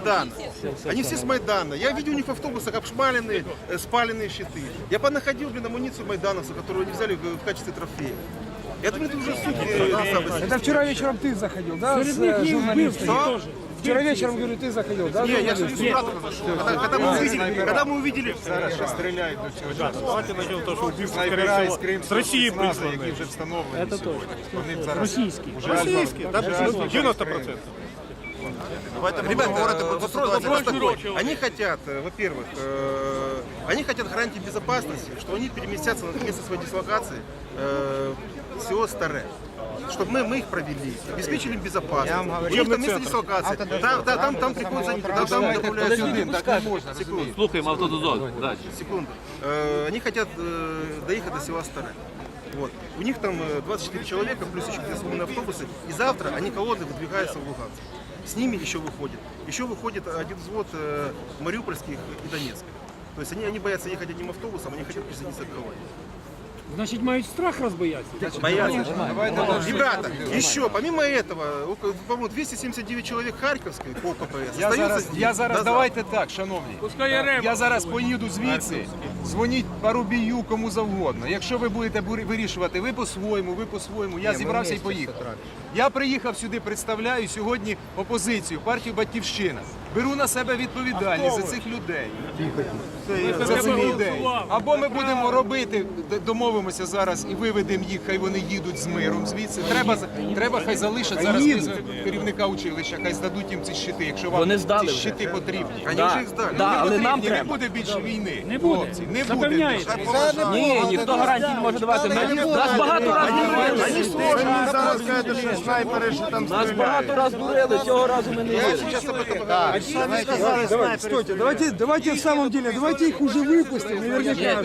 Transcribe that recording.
Майдана. Они все с Майдана. Я видел у них в автобусах обшмаленные, э, спаленные щиты. Я понаходил, блин, амуницию майдановцев, которую они взяли в качестве трофея. Я думаю, это уже суть. э. Это вчера вечером ты заходил, да, с э, журналистами? Вчера вечером, говорю, ты заходил, да? Не, я же с братом зашел. Когда, мы увидели, когда мы увидели, Стріляють до чужих. Давайте найдемо те, що вбивство, скоріше всього, з Росії прислане. які вже встановлені сьогодні. Вони 90%. Поэтому Ребята, город вопрос, вопрос такой. Они хотят, э, во-первых, э, они хотят гарантии безопасности, что они переместятся на место своей дислокации э, в село чтобы мы, мы их провели, обеспечили им безопасность. У них там место дислокации. Там, да, там, там приходится они, да, там добавляют сюда. Так не можно, секунду. Слухаем автодозор. Секунду. Э, они хотят э, доехать до села Старая. Вот. У них там 24 человека, плюс еще какие-то автобусы. И завтра они колоды выдвигаются в Луганск. С ними еще выходит. Еще выходит один взвод э, мариупольских и донецких. То есть они, они боятся ехать одним автобусом, они хотят присоединиться к колонне. Значить, мають страх розбоятися. Боятся. Ребята, еще, помимо этого, около, по-моему, 279 человек Харьковской по КПС Я зараз, я зараз, давайте так, шановні. Пускай. Я зараз поїду звідси, дзвоніть Парубію кому завгодно. Якщо ви будете вирішувати, ви по-своєму, ви по-своєму. Я зібрався і поїхав. Я приїхав сюди, представляю сьогодні опозицію, партію Батьківщина. Беру на себе відповідальність за цих людей. За цих людей. Або ми будемо робити, д- домовимося зараз і виведемо їх, хай вони їдуть з миром звідси. Треба, треба хай залишать зараз керівника училища, хай здадуть їм ці щити, якщо вам Вони здали ці вже. щити потрібні. Их сдали. да, Не але потрібні, нам не буде більше війни. Не буде. Не буде. Ні, ніхто гарантій не може давати. Ми нас багато разів дурили. зараз кажете, що снайпери що там Нас багато разів дурили, цього разу ми не вірили. Стойте, давайте, давайте в самом деле, давайте их уже выпустим, наверняка.